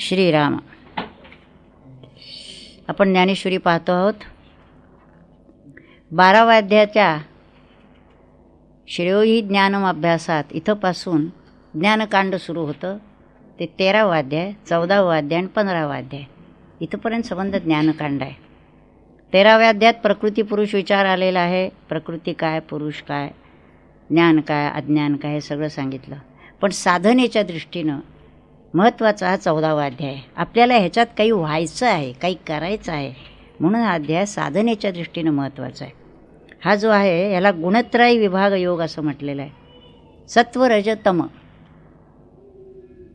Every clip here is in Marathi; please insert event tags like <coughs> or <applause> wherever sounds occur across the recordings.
श्रीराम। आपण ज्ञानेश्वरी पाहतो आहोत. बाराव्या अध्यायाच्या श्रेयोही ज्ञानम अभ्यासात इथंपासून ज्ञानकांड सुरू होतं. ते तेरावं अध्याय चौदा अध्याय आणि पंधरावं अध्याय. इथंपर्यंत संबंध ज्ञानकांड आहे. तेराव्या अध्यायात प्रकृती पुरुष विचार आलेला आहे. प्रकृती काय पुरुष काय ज्ञान काय अज्ञान काय हे सगळं सांगितलं. पण साधनेच्या दृष्टीनं महत्त्वाचा हा चौदावा अध्याय. आपल्याला ह्याच्यात काही व्हायचं आहे काही करायचं आहे म्हणून हा अध्याय साधनेच्या दृष्टीनं महत्त्वाचा आहे. हा जो आहे ह्याला गुणत्राय विभाग योग असं म्हटलेलं आहे. सत्व रजतम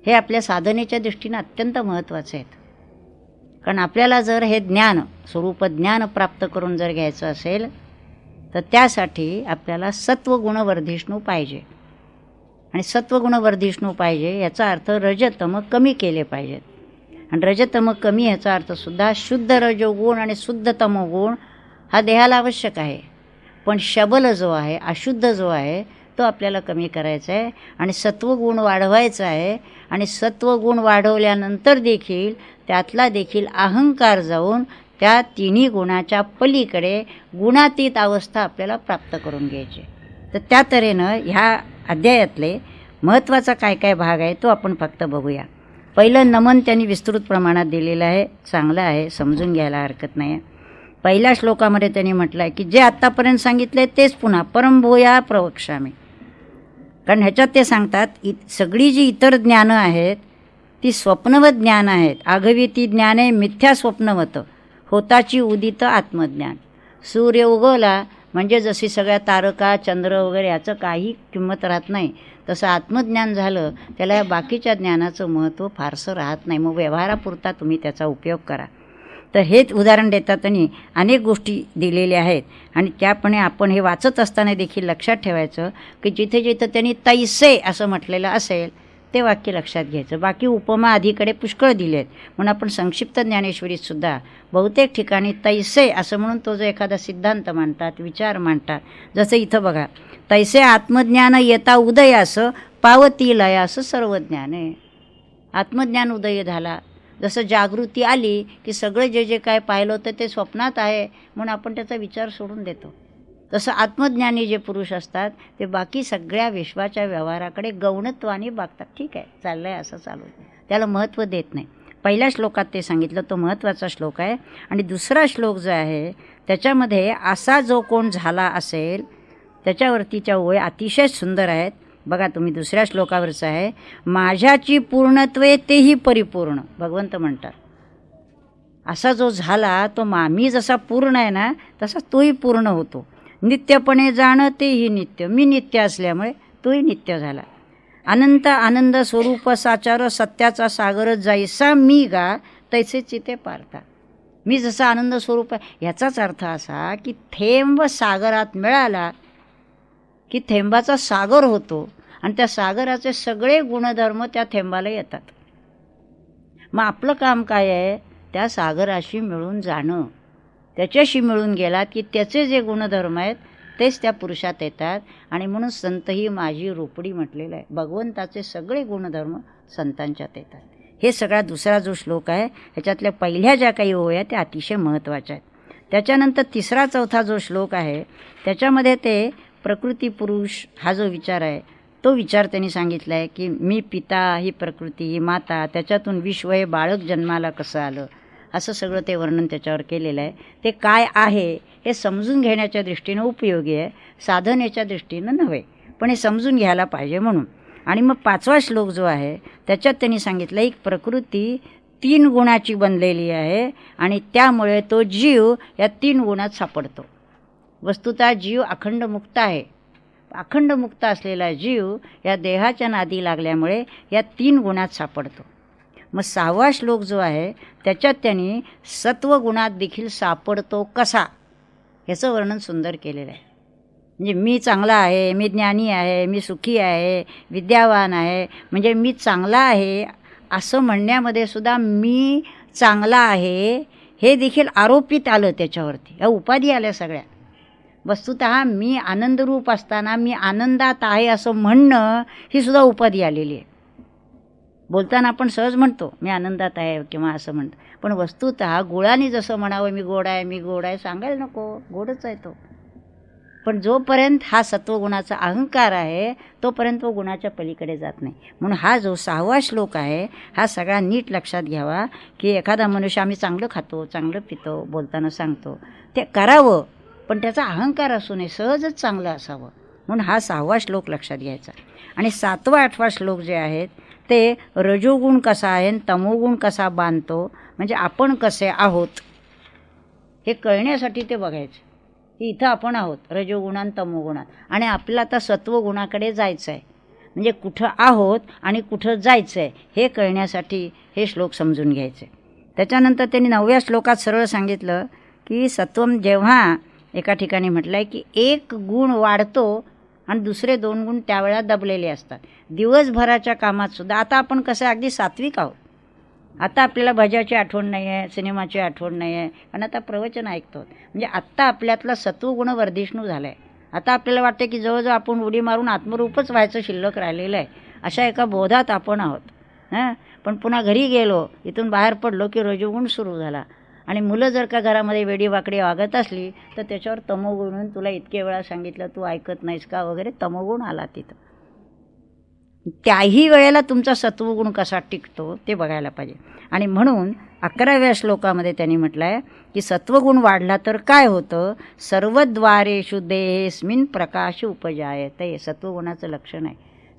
हे आपल्या साधनेच्या दृष्टीनं अत्यंत महत्त्वाचे आहेत. कारण आपल्याला जर हे ज्ञान स्वरूप ज्ञान प्राप्त करून जर घ्यायचं असेल तर त्यासाठी आपल्याला सत्व गुणवर्धिष्णू पाहिजे. आणि सत्वगुण वर्धिष्णू पाहिजे याचा अर्थ रजतम कमी केले पाहिजेत आणि रजतम कमी याचा अर्थसुद्धा शुद्ध रजोगुण आणि शुद्ध तमोगुण हा देहाला आवश्यक आहे. पण शबल जो आहे अशुद्ध जो आहे तो आपल्याला कमी करायचा आहे आणि सत्वगुण वाढवायचा आहे आणि सत्वगुण वाढवल्यानंतर देखील त्यातला देखील अहंकार जाऊन त्या तिन्ही गुणाच्या पलीकडे गुणातीत अवस्था आपल्याला प्राप्त करून घ्यायची तर त्या तऱ्हेनं ह्या अध्यायातले महत्त्वाचा काय काय भाग आहे तो आपण फक्त बघूया. पहिलं नमन त्यांनी विस्तृत प्रमाणात दिलेलं आहे चांगलं आहे समजून घ्यायला हरकत नाही पहिल्या श्लोकामध्ये त्यांनी म्हटलं आहे की जे आत्तापर्यंत सांगितलं आहे तेच पुन्हा परमभूया प्रवक्षामी कारण ह्याच्यात ते सांगतात इ सगळी जी इतर ज्ञानं आहेत ती स्वप्नवत ज्ञान आहेत. आघवी ती ज्ञाने मिथ्या स्वप्नवत होताची उदित आत्मज्ञान. सूर्य उगवला म्हणजे जशी सगळ्या तारका चंद्र वगैरे याचं काही किंमत राहत नाही तसं आत्मज्ञान झालं त्याला या बाकीच्या ज्ञानाचं महत्त्व फारसं राहत नाही. मग व्यवहारापुरता तुम्ही त्याचा उपयोग करा. तर हेच उदाहरण देतातनी अनेक गोष्टी दिलेल्या आहेत. आणि त्यापणे आपण हे वाचत असताना देखील लक्षात ठेवायचं की जिथे जिथं त्यांनी तैसे असं म्हटलेलं असेल ते वाक्य लक्षात घ्यायचं. बाकी उपमा आधीकडे पुष्कळ दिले आहेत म्हणून आपण संक्षिप्त ज्ञानेश्वरीतसुद्धा बहुतेक ठिकाणी तैसे असं म्हणून तो जो एखादा सिद्धांत मांडतात विचार मांडतात जसं इथं बघा तैसे आत्मज्ञान येता उदय असं पावती असं सर्व ज्ञान आहे. आत्मज्ञान उदय झाला. जसं जागृती आली की सगळं जे जे काय पाहिलं होतं ते स्वप्नात आहे म्हणून आपण त्याचा विचार सोडून देतो. तसं आत्मज्ञानी जे पुरुष असतात ते बाकी सगळ्या विश्वाच्या व्यवहाराकडे गौणत्वाने बघतात. ठीक आहे चाललं आहे असं चालू. त्याला महत्त्व देत नाही. पहिल्या श्लोकात ते सांगितलं तो महत्त्वाचा श्लोक आहे. आणि दुसरा श्लोक जो आहे त्याच्यामध्ये असा जो कोण झाला असेल त्याच्यावरतीच्या ओळी अतिशय सुंदर आहेत. बघा तुम्ही दुसऱ्या श्लोकावरचं आहे. माझ्याची पूर्णत्वे तेही परिपूर्ण. भगवंत म्हणतात. असा जो झाला तो मामी जसा पूर्ण आहे ना तसा तोही पूर्ण होतो. नित्यपणे जाणं तेही नित्य. मी नित्य असल्यामुळे तोही नित्य झाला. अनंत आनंद स्वरूप साचार सत्याचा सागर जाईसा मी गा तैसे चिते पारता मी जसा आनंद स्वरूप आहे याचाच अर्थ असा की थेंब सागरात मिळाला की थेंबाचा सागर होतो आणि त्या सागराचे सगळे गुणधर्म त्या थेंबाला येतात. मग आपलं काम काय आहे? त्या सागराशी मिळून जाणं. त्याच्याशी मिळून गेलात की त्याचे जे गुणधर्म आहेत तेच त्या पुरुषात येतात. आणि म्हणून संत ही माझी रोपडी म्हटलेलं आहे. भगवंताचे सगळे गुणधर्म संतांच्यात येतात. हे सगळा दुसरा जो श्लोक आहे ह्याच्यातल्या पहिल्या ज्या काही ओळ्या त्या अतिशय महत्त्वाच्या आहेत. त्याच्यानंतर तिसरा चौथा जो श्लोक आहे त्याच्यामध्ये ते प्रकृती पुरुष हा जो विचार आहे तो विचार त्यांनी सांगितला आहे की मी पिता ही प्रकृती ही माता त्याच्यातून विश्व हे बाळक जन्माला कसं आलं? असं सगळं ते वर्णन त्याच्यावर केलेलं आहे. ते काय आहे हे समजून घेण्याच्या दृष्टीनं उपयोगी आहे साधनेच्या दृष्टीनं नव्हे पण हे समजून घ्यायला पाहिजे म्हणून. आणि मग पाचवा श्लोक जो आहे त्याच्यात त्यांनी सांगितलं एक प्रकृती तीन गुणाची बनलेली आहे आणि त्यामुळे तो जीव या तीन गुणात सापडतो. वस्तुतः जीव अखंड मुक्त आहे. अखंड मुक्त असलेला जीव या देहाच्या नादी लागल्यामुळे या तीन गुणात सापडतो. मग सहावा श्लोक जो आहे त्याच्यात त्यांनी सत्वगुणात देखील सापडतो कसा? याचं वर्णन सुंदर केलेलं आहे. म्हणजे मी चांगला आहे मी ज्ञानी आहे मी सुखी आहे विद्यावान आहे म्हणजे मी चांगला आहे असं म्हणण्यामध्ये सुद्धा मी चांगला आहे हे देखील आरोपित आलं त्याच्यावरती. या उपाधी आल्या सगळ्या. वस्तुत मी आनंदरूप असताना मी आनंदात आहे असं म्हणणं ही सुद्धा उपाधी आलेली आहे. बोलताना आपण सहज म्हणतो मी आनंदात आहे किंवा असं म्हणतो. पण वस्तुत गुळाने जसं म्हणावं मी गोड आहे मी गोड आहे सांगायला नको. गोडच आहे तो. पण जोपर्यंत हा सत्वगुणाचा अहंकार आहे तोपर्यंत तो गुणाच्या पलीकडे जात नाही. म्हणून हा जो सहावा श्लोक आहे हा सगळा नीट लक्षात घ्यावा की एखादा मनुष्य आम्ही चांगलं खातो चांगलं पितो बोलताना सांगतो. ते करावं पण त्याचा अहंकार असू नये सहजच चांगलं असावं. म्हणून हा सहावा श्लोक लक्षात घ्यायचा. आणि सातवा आठवा श्लोक जे आहेत ते रजोगुण कसा आहे आणि तमोगुण कसा बांधतो म्हणजे आपण कसे आहोत हे कळण्यासाठी ते बघायचं. की इथं आपण आहोत रजोगुणात तमोगुणात आणि आपल्याला आता सत्वगुणाकडे जायचं आहे म्हणजे कुठं आहोत आणि कुठं जायचं आहे हे कळण्यासाठी हे श्लोक समजून घ्यायचे. त्याच्यानंतर त्यांनी नवव्या श्लोकात सरळ सांगितलं की सत्वम जेव्हा एका ठिकाणी म्हटलं आहे की एक गुण वाढतो आणि दुसरे दोन गुण त्यावेळा दबलेले असतात. दिवसभराच्या कामात सुद्धा. आता आपण कसं अगदी सात्विक आहोत. आता आपल्याला भजाची आठवण नाही आहे सिनेमाची आठवण नाही आहे आणि आता प्रवचन ऐकतो. म्हणजे आत्ता आपल्यातला सत्वगुण वर्धिष्णू झाला आहे आता आपल्याला वाटतं की जवळजवळ आपण उडी मारून आत्मरूपच व्हायचं शिल्लक राहिलेलं आहे. अशा एका बोधात आपण आहोत. हां? पण पुन्हा घरी गेलो इथून बाहेर पडलो की रजोगुण सुरू झाला. आणि मुलं जर का घरामध्ये वेडी वाकडी वागत असली तर त्याच्यावर तमोगुण तुला इतके वेळा सांगितलं तू ऐकत नाहीस का वगैरे तमोगुण आला तिथं. त्याही वेळेला तुमचा सत्वगुण कसा टिकतो ते बघायला पाहिजे. आणि म्हणून अकराव्या श्लोकामध्ये त्यांनी म्हटलं आहे की सत्वगुण वाढला तर काय होतं? सर्वद्वारेषु देहेस्मिन प्रकाश उपजायते. सत्वगुणाचं लक्षण आहे.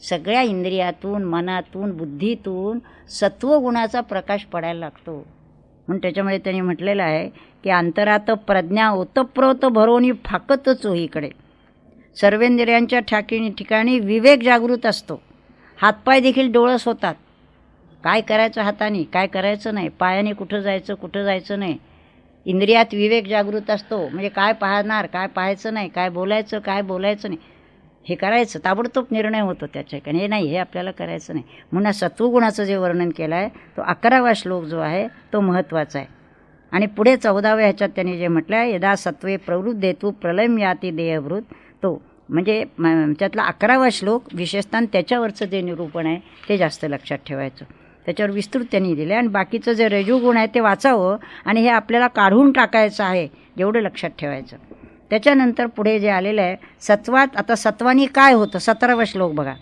सगळ्या इंद्रियातून मनातून बुद्धीतून सत्वगुणाचा प्रकाश पडायला लागतो. म्हणून त्याच्यामध्ये त्यांनी म्हटलेलं आहे की अंतरात प्रज्ञा ओतप्रोत भरवणी फाकत चोहीकडे सर्वेंद्रियांच्या ठाकी ठिकाणी विवेक जागृत असतो. हातपाय देखील डोळस होतात. काय करायचं हाताने? काय करायचं नाही? पायाने कुठं जायचं कुठं जायचं नाही? इंद्रियात विवेक जागृत असतो. म्हणजे काय पाहणार? काय पाहायचं नाही? काय बोलायचं? काय बोलायचं नाही? हे करायचं ताबडतोब निर्णय होतो त्याच्या कारण हे नाही हे आपल्याला करायचं नाही. म्हणून सत्वगुणाचं जे वर्णन केलं आहे तो अकरावा श्लोक जो आहे तो महत्त्वाचा आहे. आणि पुढे चौदाव्या ह्याच्यात त्यांनी जे म्हटलं आहे यदा सत्वे प्रवृत्त तू प्रलयम याती देहभृत तो म्हणजे त्यातला अकरावा श्लोक विशेषतः त्याच्यावरचं जे निरूपण आहे ते जास्त लक्षात ठेवायचं. त्याच्यावर विस्तृत त्यांनी दिले आणि बाकीचं जे रजोगुण आहे ते वाचावं. आणि हे आपल्याला काढून टाकायचं आहे एवढं लक्षात ठेवायचं. त्याच्यानंतर पुढे जे आलेलं आहे सत्वात आता सत्वानी काय होतं? सतरावा श्लोक बघा.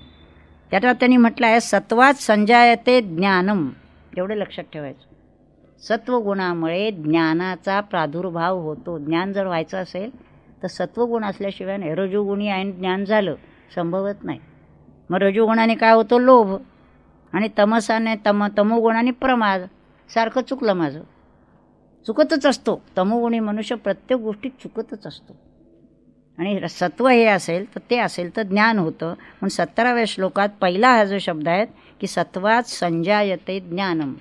त्याच्यात त्यांनी म्हटलं आहे सत्वात संजायते ज्ञानम. एवढं लक्षात ठेवायचं. सत्वगुणामुळे ज्ञानाचा प्रादुर्भाव होतो. ज्ञान जर व्हायचं असेल तर सत्वगुण असल्याशिवाय नाही. रजोगुणी आहे ज्ञान झालं संभवत नाही. मग रजोगुणाने काय होतं? लोभ. आणि तमसाने तम तमोगुणाने प्रमाद. सारखं चुकलं माझं. चुकतच असतो. तमोगुणी मनुष्य प्रत्येक गोष्टीत चुकतच असतो. आणि सत्व हे असेल तर ते असेल तर ज्ञान होतं. म्हणून सत्तराव्या श्लोकात पहिला हा जो शब्द आहे की सत्वात संजायते ज्ञानम.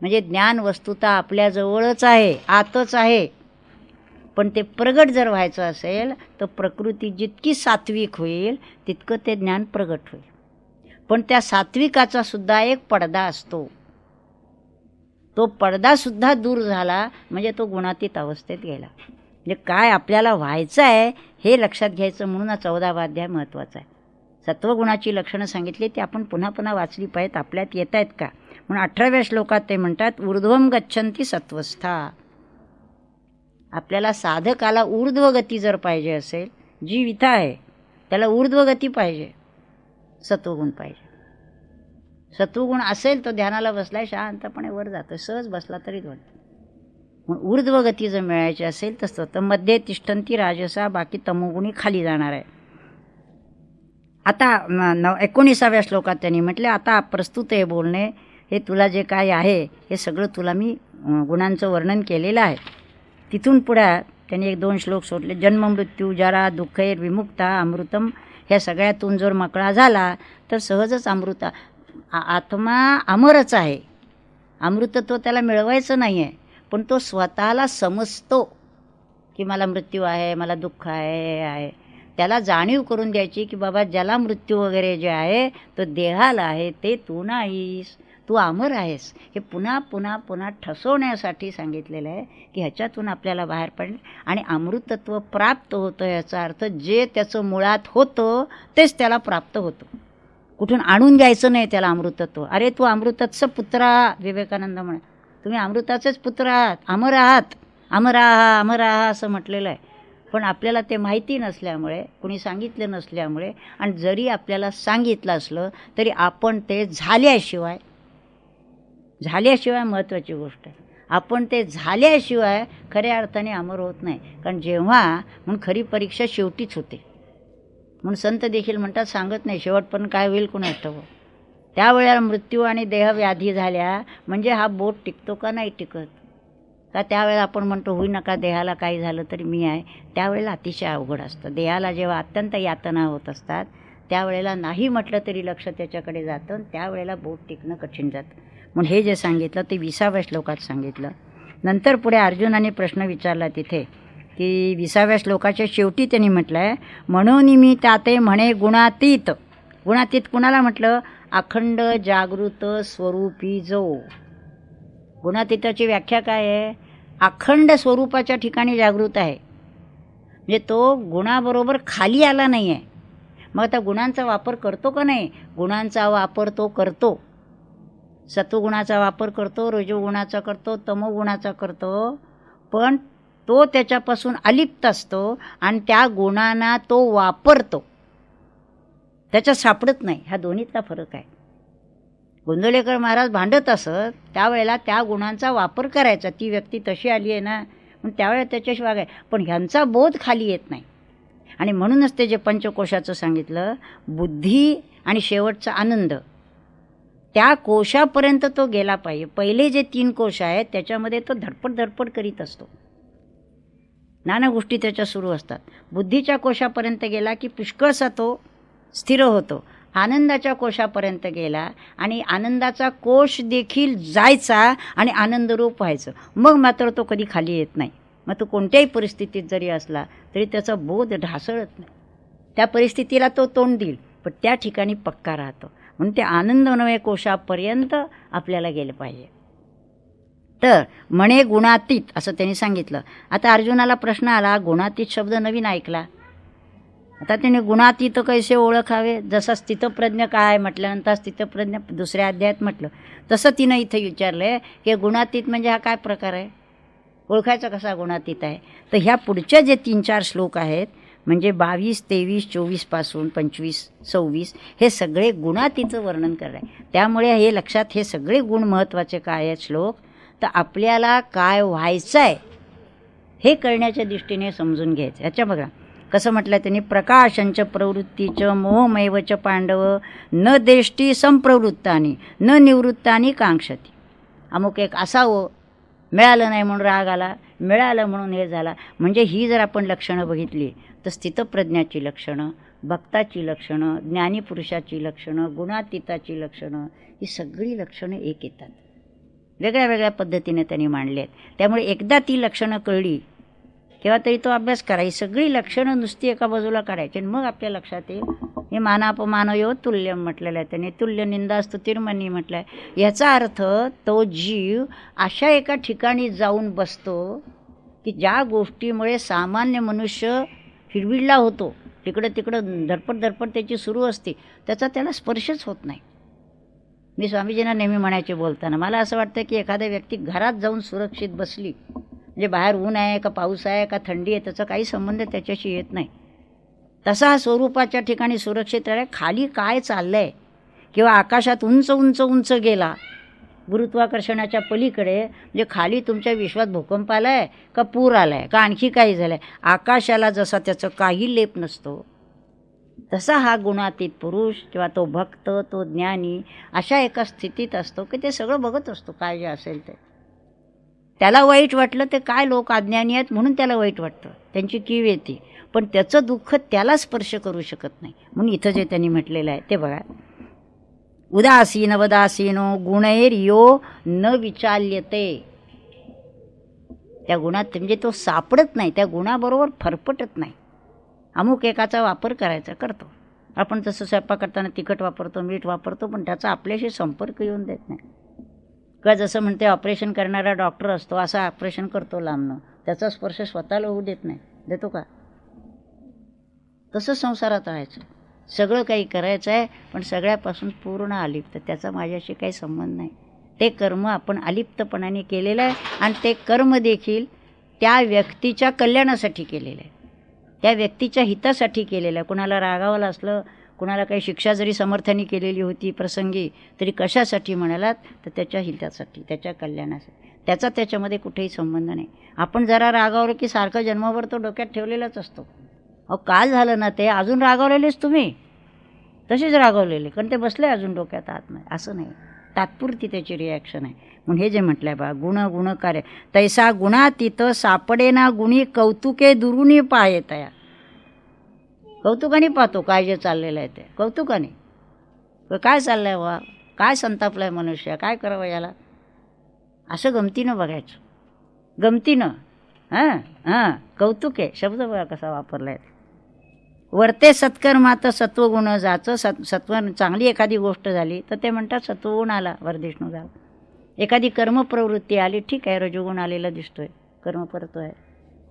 म्हणजे ज्ञान वस्तुता आपल्याजवळच आहे आतच आहे. पण ते प्रगट जर व्हायचं असेल तर प्रकृती जितकी सात्विक होईल तितकं ते ज्ञान प्रगट होईल. पण त्या सात्विकाचा सुद्धा एक पडदा असतो. तो पडदासुद्धा दूर झाला म्हणजे तो गुणातीत अवस्थेत गेला. म्हणजे काय आपल्याला व्हायचं आहे हे लक्षात घ्यायचं म्हणून हा चौदावा अध्याय महत्त्वाचा आहे. सत्वगुणाची लक्षणं सांगितली ती आपण पुन्हा पुन्हा वाचली पाहिजेत. आपल्यात येत आहेत का? म्हणून अठराव्या श्लोकात ते म्हणतात ऊर्ध्वम गच्छंती सत्वस्था. आपल्याला साधकाला ऊर्ध्वगती जर पाहिजे असेल जी विथा आहे त्याला ऊर्ध्वगती पाहिजे सत्वगुण पाहिजे. सत्वगुण असेल तो ध्यानाला बसलाय शांतपणे वर जातो. सहज बसला तरी वाटतं मग ऊर्ध्वगती जर मिळायची असेल तर तर मध्ये तिष्ठंती राजसा बाकी तमोगुणी खाली जाणार आहे. आता न एकोणीसाव्या श्लोकात त्यांनी म्हटले आता प्रस्तुत आहे बोलणे हे तुला जे काय आहे हे सगळं तुला मी गुणांचं वर्णन केलेलं आहे. तिथून पुढे त्यांनी एक दोन श्लोक सोडले. जन्म मृत्यू जरा दुःखैर विमुक्ता अमृतम ह्या सगळ्यातून जर मकळा झाला तर सहजच अमृता आत्मा अमरच आहे. अमृतत्व त्याला मिळवायचं नाही आहे पण तो स्वतःला समजतो की मला मृत्यू आहे मला दुःख आहे आहे. त्याला जाणीव करून द्यायची की बाबा ज्याला मृत्यू वगैरे जे आहे तो देहाला आहे ते तू नाहीस तू अमर आहेस. हे पुन्हा पुन्हा पुन्हा ठसवण्यासाठी सांगितलेलं आहे की ह्याच्यातून आपल्याला बाहेर पडणे आणि अमृतत्व प्राप्त होतं याचा अर्थ जे त्याचं मुळात होतं तेच त्याला प्राप्त होतं. कुठून आणून घ्यायचं नाही त्याला अमृतत्व. अरे तू अमृताचं पुत्र आहात विवेकानंद म्हणा. तुम्ही अमृताचेच पुत्र आहात. अमर आहात. अमर आहा अमर आहा असं म्हटलेलं आहे. पण आपल्याला ते माहिती नसल्यामुळे कुणी सांगितलं नसल्यामुळे आणि जरी आपल्याला सांगितलं असलं तरी आपण ते झाल्याशिवाय झाल्याशिवाय महत्त्वाची गोष्ट आहे. आपण ते झाल्याशिवाय खऱ्या अर्थाने अमर होत नाही. कारण जेव्हा म्हणून खरी परीक्षा शेवटीच होते. म्हणून संत देखील म्हणतात सांगत नाही शेवटपर्यंत काय होईल कुणा त्या त्यावेळेला मृत्यू आणि देहव्याधी झाल्या म्हणजे हा बोट टिकतो का नाही टिकत? का त्यावेळेला आपण म्हणतो होई नका देहाला काही झालं तरी मी आहे. त्यावेळेला अतिशय अवघड असतं. देहाला जेव्हा अत्यंत यातना होत असतात त्यावेळेला नाही म्हटलं तरी लक्ष त्याच्याकडे जातं आणि त्यावेळेला बोट टिकणं कठीण जातं. म्हणून हे जे सांगितलं ते विसाव्या श्लोकात सांगितलं. नंतर पुढे अर्जुनाने प्रश्न विचारला तिथे की विसाव्या श्लोकाच्या शेवटी त्यांनी म्हटलं आहे म्हणून मी ताते म्हणे गुणातीत. गुणातीत कुणाला म्हटलं? अखंड जागृत स्वरूपी जो. गुणातीताची व्याख्या काय आहे? अखंड स्वरूपाच्या ठिकाणी जागृत आहे. म्हणजे तो गुणाबरोबर खाली आला नाही आहे मग आता गुणांचा वापर करतो का नाही? गुणांचा वापर तो करतो. सत्वगुणाचा वापर करतो रजोगुणाचा करतो तमोगुणाचा करतो. पण तो त्याच्यापासून अलिप्त असतो आणि त्या गुणांना तो वापरतो. त्याच्यात सापडत नाही. ह्या दोन्हीतला फरक आहे. गोंदवलेकर महाराज भांडत असत त्यावेळेला त्या गुणांचा वापर करायचा. ती व्यक्ती तशी आली आहे ना मग त्यावेळेला त्याच्याशी वागाय पण ह्यांचा बोध खाली येत नाही. आणि म्हणूनच ते जे पंचकोशाचं सांगितलं बुद्धी आणि शेवटचा आनंद. त्या कोशापर्यंत तो गेला पाहिजे. पहिले जे तीन कोश आहेत त्याच्यामध्ये तो धडपड धडपड करीत असतो. नाना गोष्टी त्याच्या सुरू असतात. बुद्धीच्या कोशापर्यंत गेला की पुष्कळसा तो स्थिर होतो. आनंदाच्या कोशापर्यंत गेला आणि आनंदाचा कोश देखील जायचा आणि आनंदरूप व्हायचं. मग मात्र तो कधी खाली येत नाही. मग तो कोणत्याही परिस्थितीत जरी असला तरी त्याचा बोध ढासळत नाही. त्या परिस्थितीला तो तोंड देईल पण त्या ठिकाणी पक्का राहतो. म्हणून ते आनंद नव्हे कोशापर्यंत आपल्याला गेलं पाहिजे. तर म्हणे गुणातीत असं त्यांनी सांगितलं. आता अर्जुनाला प्रश्न आला गुणातीत शब्द नवीन ऐकला. आता त्याने गुणातीत कैसे ओळखावे? जसं स्थितप्रज्ञ काय म्हटल्यानंतर स्थितप्रज्ञ दुसऱ्या अध्यायात म्हटलं. तसं तिनं इथं विचारलं आहे की गुणातीत म्हणजे हा काय प्रकार आहे? ओळखायचा कसा गुणातीत आहे? तर ह्या पुढच्या जे तीन चार श्लोक आहेत म्हणजे बावीस तेवीस चोवीसपासून पंचवीस सव्वीस हे सगळे गुणातीचं वर्णन करणार आहे त्यामुळे हे लक्षात हे सगळे गुण महत्त्वाचे काय आहेत श्लोक? तर आपल्याला काय व्हायचं आहे हे करण्याच्या दृष्टीने समजून घ्यायचं. याच्या बघा कसं म्हटलं त्यांनी प्रकाशंच प्रवृत्तीचं मोहमैवच पांडव न देष्टी संप्रवृत्तानी न निवृत्तानी कांक्षती. अमुक एक असावं मिळालं नाही म्हणून राग आला मिळालं म्हणून हे झाला. म्हणजे ही जर आपण लक्षणं बघितली तर स्थितप्रज्ञाची लक्षणं भक्ताची लक्षणं ज्ञानीपुरुषाची लक्षणं गुणातीताची लक्षणं ही सगळी लक्षणं एक येतात. वेगळ्या वेगळ्या पद्धतीने त्यांनी मांडले आहेत. त्यामुळे एकदा ती लक्षणं कळली किंवा तरी तो अभ्यास करा. ही सगळी लक्षणं नुसती एका बाजूला काढायची आणि मग आपल्या लक्षात येईल. हे मानापमानयो तुल्यम म्हटलेलं आहे. त्याने तुल्य निंदा तिरमणी म्हटलं आहे याचा अर्थ तो जीव अशा एका ठिकाणी जाऊन बसतो की ज्या गोष्टीमुळे सामान्य मनुष्य हिरविडला होतो. तिकडं तिकडं धडपड धडपड त्याची सुरू असते. त्याचा त्याला स्पर्शच होत नाही. मी स्वामीजींना नेहमी म्हणायचे बोलताना मला असं वाटतं की एखाद्या व्यक्ती घरात जाऊन सुरक्षित बसली म्हणजे बाहेर ऊन आहे का पाऊस आहे का थंडी आहे त्याचा काही संबंध त्याच्याशी येत नाही. तसा हा स्वरूपाच्या ठिकाणी सुरक्षित राहिला खाली काय चाललं आहे किंवा आकाशात उंच उंच उंच गेला गुरुत्वाकर्षणाच्या पलीकडे म्हणजे खाली तुमच्या विश्वात भूकंप आला आहे का पूर आला आहे का आणखी काही झालं आहे आकाशाला जसा त्याचं काही लेप नसतो. तसा हा गुणातीत पुरुष किंवा तो भक्त तो ज्ञानी अशा एका स्थितीत असतो की ते सगळं बघत असतो काय जे असेल ते. त्याला वाईट वाटलं ते काय लोक अज्ञानी आहेत म्हणून त्याला वाईट वाटतं. त्यांची कीव येते. पण त्याचं दुःख त्याला स्पर्श करू शकत नाही. म्हणून इथं जे त्यांनी म्हटलेलं आहे ते बघा. उदासीन वदासीनो गुणैर यो न विचाल्यते. त्या गुणात म्हणजे तो सापडत नाही. त्या गुणाबरोबर फरफटत नाही. अमुक एकाचा वापर करायचा करतो. आपण जसं स्वयंपाक करताना तिखट वापरतो मीठ वापरतो पण त्याचा आपल्याशी संपर्क येऊन देत नाही. किंवा जसं म्हणते ऑपरेशन करणारा डॉक्टर असतो असा ऑपरेशन करतो लांबनं. त्याचा स्पर्श स्वतःला होऊ देत नाही. देतो का? तसं संसारात राहायचं. सगळं काही करायचं आहे पण सगळ्यापासून पूर्ण अलिप्त. त्याचा माझ्याशी काही संबंध नाही. ते कर्म आपण अलिप्तपणाने केलेलं आहे आणि ते कर्म देखील त्या व्यक्तीच्या कल्याणासाठी केलेलं आहे. त्या व्यक्तीच्या हितासाठी केलेलं. आहे कुणाला रागावलं असलं कुणाला काही शिक्षा जरी समर्थानी केलेली होती प्रसंगी तरी कशासाठी म्हणालात? तर त्याच्या हितासाठी त्याच्या कल्याणासाठी. त्याचा त्याच्यामध्ये कुठेही संबंध नाही. आपण जरा रागावलं की सारखं जन्मभर तो डोक्यात ठेवलेलाच असतो. अहो काल झालं ना ते? अजून रागावलेलेच तुम्ही. तसेच रागावलेले कारण ते बसले अजून डोक्यात आतमध्ये. असं नाही. तात्पुरती त्याची रिॲक्शन आहे. म्हणून हे जे म्हटलंय बा गुण गुण कार्य. तैसा गुणा तिथं सापडेना गुणी कौतुके दुरुनी पाहे तया. कौतुकाने पाहतो काय जे चाललेलं आहे ते. कौतुकाने. काय चाललंय वा काय संतापलाय मनुष्य? काय करावं याला? असं गमतीनं बघायचं. गमतीनं. हां हां. कौतुक. आहे शब्द बघा कसा वापरला आहे वर्ते सत्कर्मात सत्वगुण जाचं सत् सत्व चांगली एखादी गोष्ट झाली तर ते म्हणतात सत्वगुण आला वरदिष्णू झाला एखादी कर्मप्रवृत्ती आली ठीक आहे रजोगुण आलेला दिसतोय कर्म परतो आहे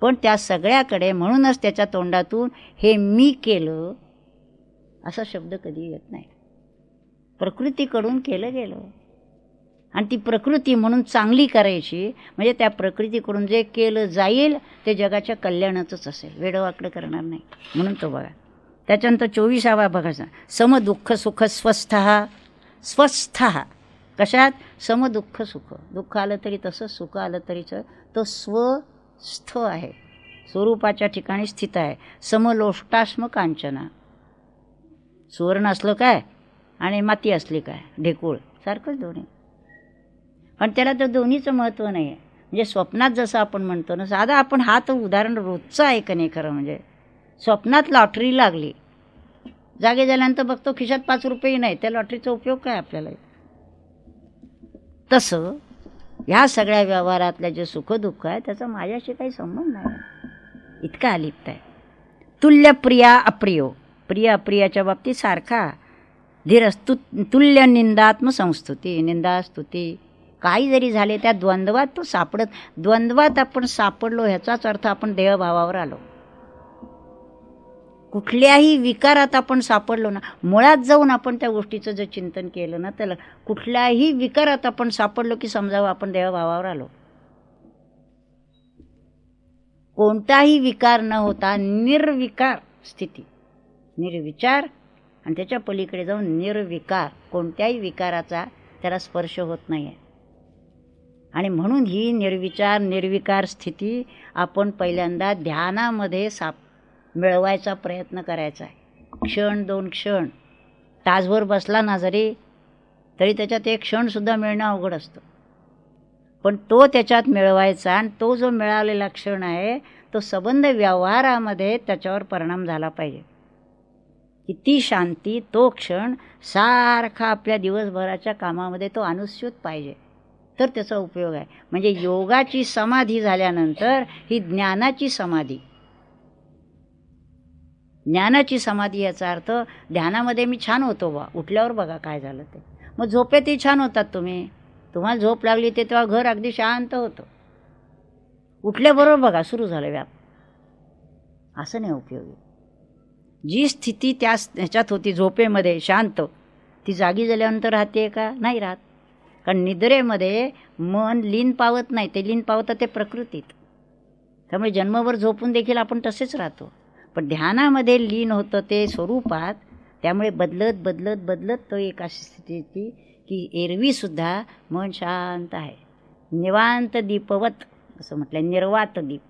पण त्या सगळ्याकडे म्हणूनच त्याच्या तोंडातून हे मी केलं असा शब्द कधी येत नाही. प्रकृतीकडून केलं गेलं. आणि ती प्रकृती म्हणून चांगली करायची म्हणजे त्या प्रकृतीकडून जे केलं जाईल ते जगाच्या कल्याणाचंच असेल. वेडवाकडं करणार नाही म्हणून तो बघा. त्याच्यानंतर चोवीसावा बघायचा सम दुःख सुख स्वस्थ. स्वस्थ. कशात? सम दुःख सुख. दुःख आलं तरी तसं सुख आलं तरीच तो स्वस्थ आहे. स्वरूपाच्या ठिकाणी स्थित आहे. समलोष्टाश्म कांचना. सुवर्ण असलं काय? आणि माती असली काय? ढेकूळ. सारखंच दोन्ही. पण त्याला तर दोन्हीचं महत्त्व नाही आहे म्हणजे स्वप्नात जसं आपण म्हणतो ना साधा आपण हा तर उदाहरण रोजचं आहे का नाही खरं म्हणजे. स्वप्नात लॉटरी लागली. जागे झाल्यानंतर बघतो खिशात पाच रुपये नाही. त्या लॉटरीचा उपयोग काय आपल्याला? तसं ह्या सगळ्या व्यवहारातल्या जे सुखदुःख आहे त्याचा माझ्याशी काही संबंध नाही. इतका अलिप्त आहे. तुल्य प्रिया अप्रियो. प्रिय अप्रियाच्या बाबतीत सारखा. धीरस्तु तुल्य निंदात्मसंस्तुती निंदा स्तुती काही जरी झाले त्या द्वंद्वात तो सापडत द्वंद्वात आपण सापडलो ह्याचाच अर्थ आपण देहभावावर आलो. कुठल्याही विकारात आपण सापडलो ना मुळात जाऊन आपण त्या गोष्टीचं जर चिंतन केलं ना तर कुठल्याही विकारात आपण सापडलो की समजावं आपण देवाभावावर आलो. कोणताही विकार न होता निर्विकार स्थिती निर्विचार आणि त्याच्या पलीकडे जाऊन निर्विकार कोणत्याही विकाराचा त्याला स्पर्श होत नाही आहे आणि म्हणून ही निर्विचार निर्विकार स्थिती आपण पहिल्यांदा ध्यानामध्ये साप मिळवायचा प्रयत्न करायचा आहे. क्षण दोन क्षण. तासभर बसला ना जरी तरी त्याच्यात एक क्षणसुद्धा मिळणं अवघड असतं. पण तो त्याच्यात मिळवायचा आणि तो जो मिळालेला क्षण आहे तो संबंध व्यवहारामध्ये त्याच्यावर परिणाम झाला पाहिजे. किती शांती तो क्षण सारखा आपल्या दिवसभराच्या कामामध्ये तो अनुस्यूत पाहिजे. तर त्याचा उपयोग आहे. म्हणजे योगाची समाधी झाल्यानंतर ही ज्ञानाची समाधी. ज्ञानाची समाधी याचा अर्थ ध्यानामध्ये मी छान होतो बा उठल्यावर बघा काय झालं ते. मग झोपेतही छान होतात तुम्ही. तुम्हाला झोप लागली ते तेव्हा घर अगदी शांत होतं. उठल्याबरोबर बघा सुरू झालं व्याप. असं नाही उपयोगी. जी स्थिती त्या ह्याच्यात होती झोपेमध्ये शांत ती जागी झाल्यानंतर राहते का? नाही राहत. कारण निद्रेमध्ये मन लीन पावत नाही. ते लीन पावतं ते प्रकृतीत. त्यामुळे जन्मभर झोपून देखील आपण तसेच राहतो. पण ध्यानामध्ये लीन होतं ते स्वरूपात त्यामुळे बदलत बदलत बदलत तो एक अशी स्थिती येते की एरवीसुद्धा मन शांत आहे. निवांत दीपवत असं म्हटलं निर्वात दीप.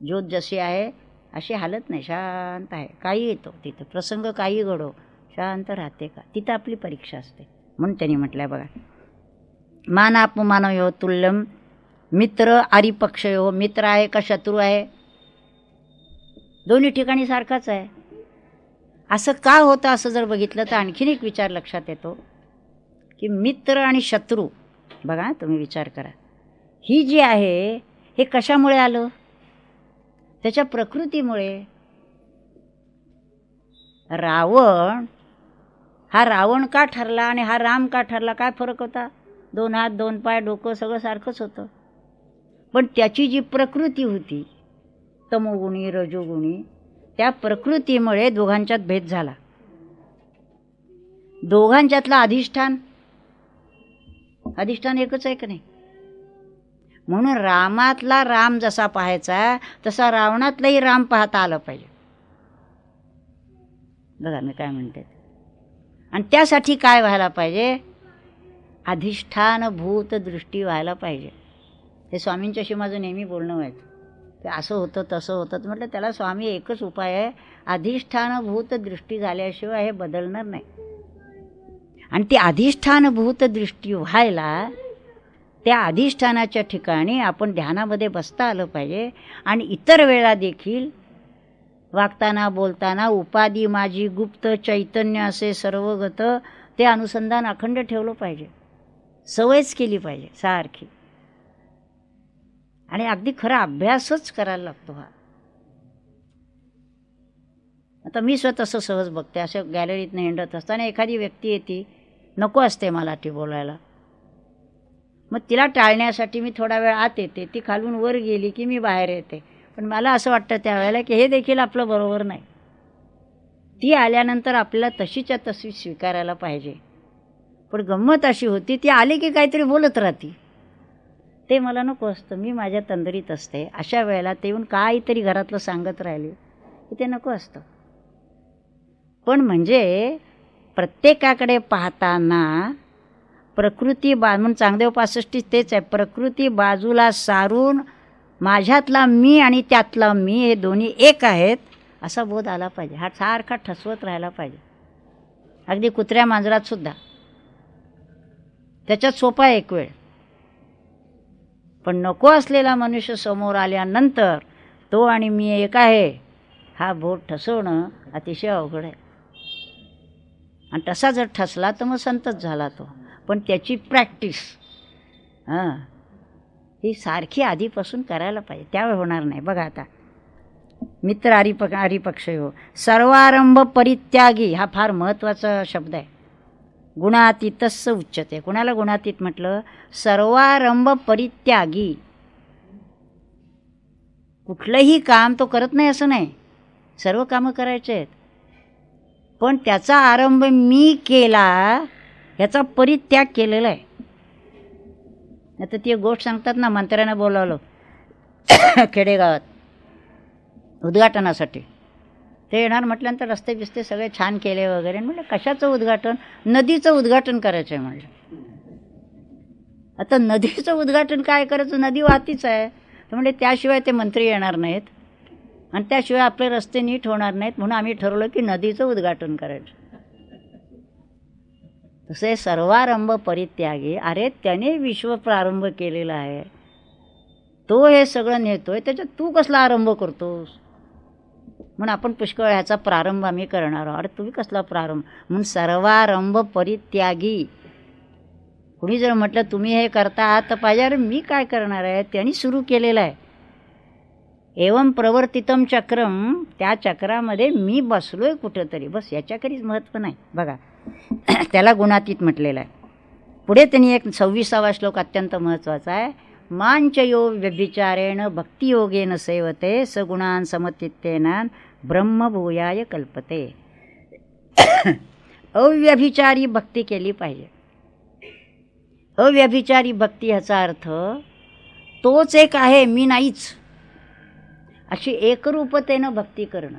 ज्योत जशी आहे अशी हालत नाही शांत आहे. काही येतो तिथं प्रसंग काही घडो शांत राहते का? तिथं आपली परीक्षा असते. म्हणून त्यांनी म्हटलंय बघा मान मानापमानयो तुल्यम मित्र आरिपक्षयो मित्र आहे का शत्रू आहे? दोन्ही ठिकाणी सारखाच आहे. असं का होतं असं जर बघितलं तर आणखीन एक विचार लक्षात येतो की मित्र आणि शत्रू बघा तुम्ही विचार करा. ही जी आहे हे कशामुळे आलं? त्याच्या प्रकृतीमुळे. रावण हा रावण का ठरला आणि हा राम का ठरला काय फरक होता? दोन हात दोन पाय डोकं सगळं सारखंच होतं. पण त्याची जी प्रकृती होती तमोगुणी रजोगुणी त्या प्रकृतीमुळे दोघांच्यात भेद झाला. दोघांच्यातलं अधिष्ठान अधिष्ठान एकच आहे का नाही? म्हणून रामातला राम जसा पाहायचा तसा रावणातलाही राम पाहता आलं पाहिजे. बघा मी काय म्हणते. आणि त्यासाठी काय व्हायला पाहिजे? अधिष्ठानभूत दृष्टी व्हायला पाहिजे. हे स्वामींच्याशी माझं नेहमी बोलणं व्हायचं. ते असं होतं तसं होतं. म्हटलं त्याला स्वामी एकच उपाय आहे. अधिष्ठानभूत दृष्टी झाल्याशिवाय हे बदलणार नाही. आणि ती अधिष्ठानभूत दृष्टी व्हायला त्या अधिष्ठानाच्या ठिकाणी आपण ध्यानामध्ये बसता आलं पाहिजे. आणि इतर वेळा देखील वागताना बोलताना उपाधी माझी गुप्त चैतन्य असे सर्वगत ते अनुसंधान अखंड ठेवलं पाहिजे. सवयच केली पाहिजे सारखी. आणि अगदी खरा अभ्यासच करायला लागतो हा. आता मी स्वतः सहज बघते असं गॅलरीतनं हिंडत असताना एखादी व्यक्ती येते नको असते मला ती बोलायला. मग तिला टाळण्यासाठी मी थोडा वेळ आत येते ती खालून वर गेली की मी बाहेर येते. पण मला असं वाटतं त्यावेळेला की हे देखील आपलं बरोबर नाही. ती आल्यानंतर आपल्याला तशीच्या तशी स्वीकारायला पाहिजे. पण गंमत अशी होती ती आली की काहीतरी बोलत राहती. ते मला नको असतं. मी माझ्या तंदरीत असते. अशा वेळेला ते येऊन काहीतरी घरातलं सांगत राहिले. की ते नको असतं. पण म्हणजे प्रत्येकाकडे पाहताना प्रकृती बा म्हणून चांगदेव पासष्टी तेच आहे. प्रकृती बाजूला सारून माझ्यातला मी आणि त्यातला मी हे दोन्ही एक आहेत असा बोध आला पाहिजे. हा सारखा ठसवत राहायला पाहिजे. अगदी कुत्र्या मांजरात सुद्धा. त्याच्यात सोपा एक वेळ. पण नको असलेला मनुष्य समोर आल्यानंतर तो आणि मी एक आहे हा बोट ठसवणं अतिशय अवघड आहे. आणि तसा जर ठसला तर मग संतच झाला तो. पण त्याची प्रॅक्टिस हां ही सारखी आधीपासून करायला पाहिजे. त्यावेळी होणार नाही. बघा आता. मित्र आरिप आरिपक्ष हो. सर्वारंभ परित्यागी हा फार महत्त्वाचा शब्द आहे. गुणातीतच उच्चते. कुणाला गुणातीत म्हटलं? सर्वारंभ परित्यागी. कुठलंही काम तो करत नाही असं नाही. सर्व कामं करायचे आहेत. पण त्याचा आरंभ मी केला ह्याचा परित्याग केलेला आहे. आता ती गोष्ट सांगतात ना मंत्र्यांना बोलावलं. <coughs> खेडेगावात. उद्घाटनासाठी. ते येणार म्हटल्यानंतर रस्ते बिस्ते सगळे छान केले वगैरे. म्हटलं कशाचं उद्घाटन? नदीचं उद्घाटन करायचं आहे म्हटलं. आता नदीचं उद्घाटन काय करायचं? नदी वाहतीच आहे. तर म्हणजे त्याशिवाय ते मंत्री येणार नाहीत. आणि त्याशिवाय आपले रस्ते नीट होणार नाहीत म्हणून आम्ही ठरवलं की नदीचं उद्घाटन करायचं. तसे सर्वारंभ परित्यागी. अरे त्याने विश्व प्रारंभ केलेला आहे. तो हे सगळं नेतोय. त्याच्यात तू कसला आरंभ करतोस? म्हणून आपण पुष्कळ ह्याचा प्रारंभ आम्ही करणार आहोत. अरे तुम्ही कसला प्रारंभ? म्हणून सर्वारंभ परित्यागी. कुणी जर म्हटलं तुम्ही हे करता आहात तर पाहिजे. अरे मी काय करणार आहे? त्यांनी सुरू केलेलं आहे. एवम प्रवर्तितम चक्रम त्या चक्रामध्ये मी बसलो आहे कुठंतरी. बस याच्याकरीच महत्त्व नाही. बघा <clears throat> त्याला गुणातीत म्हटलेलं आहे. पुढे त्यांनी एक सव्वीसावा श्लोक अत्यंत महत्त्वाचा आहे. मांचयो व्यभिचारेण भक्तियोगेन सेवते सगुणान समतित्तेन ब्रह्मभूयाय कल्पते। <coughs> अव्यभिचारी भक्ती केली पाहिजे। अव्यभिचारी भक्ती ह्याचा अर्थ तोच एक आहे मी नाहीच. अशी एकरूपतेनं भक्ती करणं.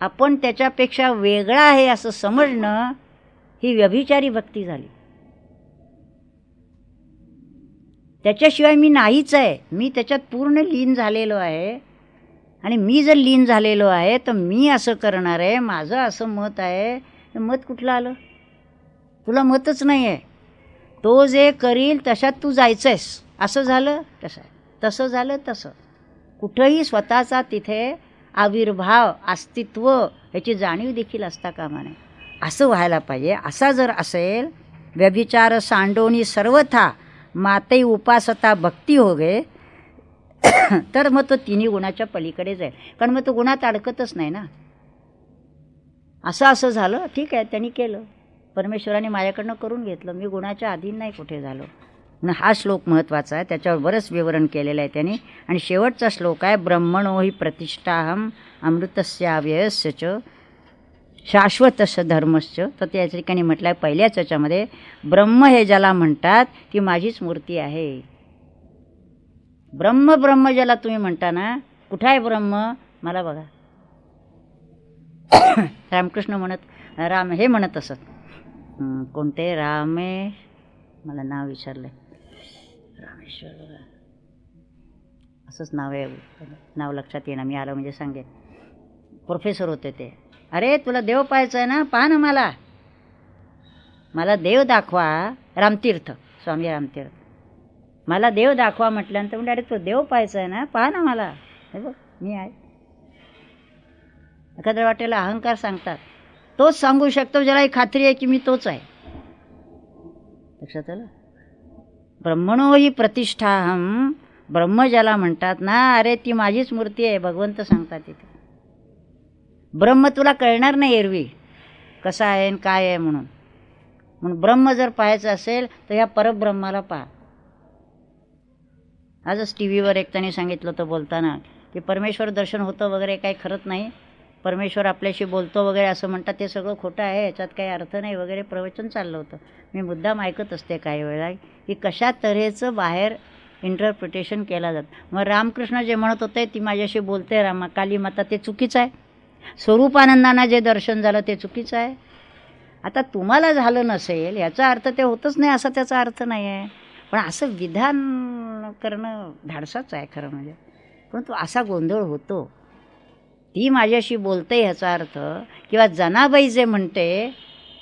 आपण त्याच्यापेक्षा वेगळा आहे असं समजणं ही व्यभिचारी भक्ती झाली. त्याच्याशिवाय मी नाहीच आहे. मी त्याच्यात पूर्ण लीन झालेलो आहे. आणि मी जर लीन झालेलो आहे तर मी असं करणार आहे. माझं असं मत आहे. तर मत कुठलं आलं? तुला मतच नाही आहे तो जे करील तशात तू जायचं आहेस असं झालं? तसं. तसं झालं तसं. कुठंही स्वतःचा तिथे आविर्भाव अस्तित्व ह्याची जाणीव देखील असता कामा नये. असं व्हायला पाहिजे. असा जर असेल व्यभिचार सांडोनी सर्वथा माते उपासता भक्ती हो गे <coughs> तर मग तो तिन्ही गुणाच्या पलीकडे जाईल. कारण मग तो गुणात अडकतच नाही ना. असं असं झालं ठीक आहे त्यांनी केलं. परमेश्वराने माझ्याकडनं करून घेतलं. मी गुणाच्या अधीन नाही कुठे झालो. म्हणून हा श्लोक महत्त्वाचा आहे. त्याच्यावर बरंच विवरण केलेलं आहे त्यांनी. आणि शेवटचा श्लोक आहे ब्रह्मणो ही प्रतिष्ठाहम अमृतस्याव्ययस्य च. शाश्वत असं धर्मश्च. तर त्या ठिकाणी म्हटलं आहे पहिल्याच याच्यामध्ये ब्रह्म हे ज्याला म्हणतात ती माझीच मूर्ती आहे. ब्रह्म ब्रह्म ज्याला तुम्ही म्हणता ना कुठं आहे ब्रह्म? मला बघा. <coughs> रामकृष्ण म्हणत राम हे म्हणत असत. कोणते? रामे मला नाव विचारलंय रामेश्वर बघा. असंच नाव आहे. नाव लक्षात येणार मी आलं म्हणजे सांगेन. प्रोफेसर होते ते. अरे तुला देव पाहायचं आहे ना? पहा ना मला. मला देव दाखवा रामतीर्थ. स्वामी रामतीर्थ. मला देव दाखवा म्हटल्यानंतर म्हणजे अरे तो देव पाहायचा आहे ना? पहा ना मला. हे बघ मी आहे. एखाद्या वाटेला अहंकार सांगतात. तोच सांगू शकतो ज्याला ही खात्री आहे की मी तोच आहे. लक्षात आलं? ब्रह्मणो ही प्रतिष्ठाहम ब्रह्म ज्याला म्हणतात ना अरे ती माझीच मूर्ती आहे. भगवंत सांगतात तिथे ब्रह्म तुला कळणार नाही एरवी. कसा आहे आणि काय आहे म्हणून. म्हणून ब्रह्म जर पाहायचं असेल तर ह्या परब्रह्माला पहा. आजच टी व्हीवर एक सांगितलं होतं बोलताना की परमेश्वर दर्शन होतं वगैरे काही खरंच नाही. परमेश्वर आपल्याशी बोलतो वगैरे असं म्हणतात ते सगळं खोटं आहे याच्यात काही अर्थ नाही वगैरे प्रवचन चाललं होतं. मी मुद्दाम ऐकत असते काही वेळा की कशा तऱ्हेचं बाहेर इंटरप्रिटेशन केलं जातं. मग रामकृष्ण जे म्हणत होते ती माझ्याशी बोलते रामा काली माता ते चुकीचं आहे. स्वरूपानंदांना जे दर्शन झालं ते चुकीचं आहे. आता तुम्हाला झालं नसेल याचा अर्थ ते होतच नाही असा त्याचा अर्थ नाही आहे पण असं विधान करणं धाडसाच आहे खरं म्हणजे. परंतु असा गोंधळ होतो. ती माझ्याशी बोलते ह्याचा अर्थ किंवा जनाबाई जे म्हणते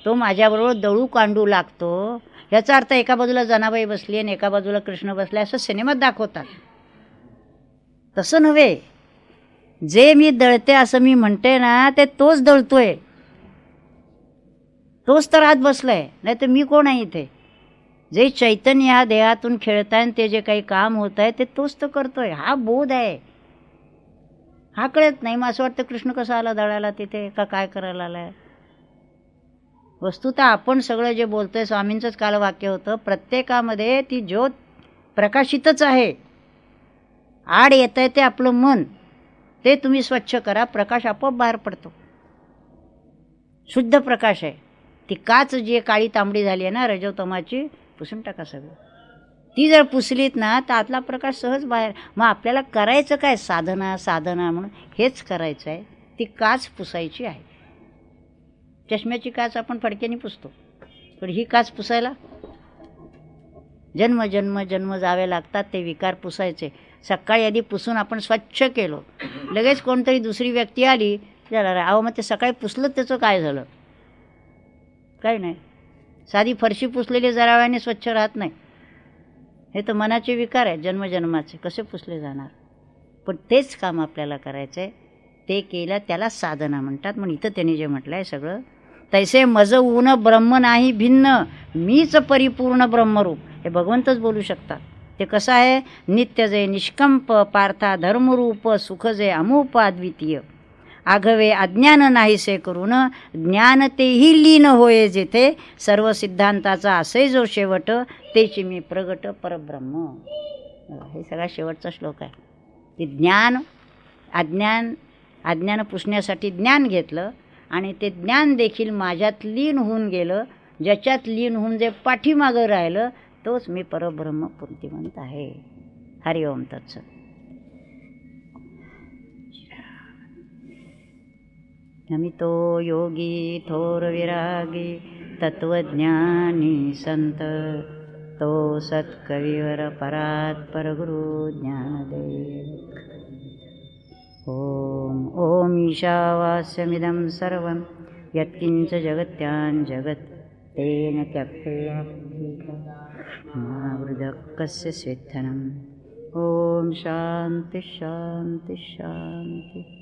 तो माझ्याबरोबर दळू कांडू लागतो. ह्याचा अर्थ एका बाजूला जनाबाई बसली आणि एका बाजूला कृष्ण बसले असं सिनेमात दाखवतात. तसं नव्हे. जे मी दळते असं मी म्हणते ना ते तोच दळतोय. तोच तर आत बसलाय. नाही तर मी कोण आहे इथे? जे चैतन्य ह्या देहातून खेळताय आणि ते जे काही काम होत आहे ते तोच तर करतोय. हा बोध आहे. हा कळत नाही. मग असं वाटतं कृष्ण कसा आला दळायला तिथे का काय करायला आलाय? वस्तुतः आपण सगळं जे बोलतोय स्वामींचंच काल वाक्य होतं प्रत्येकामध्ये ती ज्योत प्रकाशितच आहे. आड येत आहे ते आपलं मन. ते तुम्ही स्वच्छ करा प्रकाश आपोआप बाहेर पडतो. शुद्ध प्रकाश आहे. ती काच जी काळी तांबडी झाली आहे ना रजोतमाची पुसून टाका सगळं. ती जर पुसलीत ना तर आतला प्रकाश सहज बाहेर मग आपल्याला करायचं काय? साधना साधना म्हणून हेच करायचं आहे. ती काच पुसायची आहे. चष्म्याची काच आपण फडक्याने पुसतो. पण ही काच पुसायला? जन्म जन्म जन्म जावे लागतात ते विकार पुसायचे. सकाळी आधी पुसून आपण स्वच्छ केलो. लगेच कोणतरी दुसरी व्यक्ती आली झाला अहो मग ते सकाळी पुसलं त्याचं काय झालं? काही नाही. साधी फरशी पुसलेली जरा वेळाने स्वच्छ राहत नाही. हे तर मनाचे विकार आहेत जन्मजन्माचे. कसे पुसले जाणार? पण तेच काम आपल्याला करायचं आहे ते केलं त्याला साधना म्हणतात. म्हणून इथं त्यांनी जे म्हटलं आहे सगळं तैसे मज ऊन ब्रह्म नाही भिन्न. मीच परिपूर्ण ब्रह्मरूप. हे भगवंतच बोलू शकतात. ते कसं आहे? नित्य जे निष्कंप पार्था धर्मरूप सुख जे अमूप अद्वितीय आघवे अज्ञान नाहीसे करून ज्ञान तेही लीन होय जेथे सर्व सिद्धांताचा असे जो शेवट तेची मी प्रगट परब्रह्म. हे सगळा शेवटचा श्लोक आहे. की ज्ञान अज्ञान अज्ञान पुसण्यासाठी ज्ञान घेतलं आणि ते ज्ञान देखील माझ्यात लीन होऊन गेलं. ज्याच्यात लीन होऊन जे पाठीमागं राहिलं तोच मी परब्रह्म पूर्तिमंत आहे हरिओम तत्स नमितो योगी थोर विरागी तत्वज्ञानी संत तो सत्कविवर परात परगुरु ज्ञानदेव. ॐ ॐ ईशावास्यमिदं सर्वं यत्किञ्च जगत्यां जगत् तेन त्यक्तेन वृदकस्य स्वेत्थनम्। ॐ शान्ति शान्ति शान्ति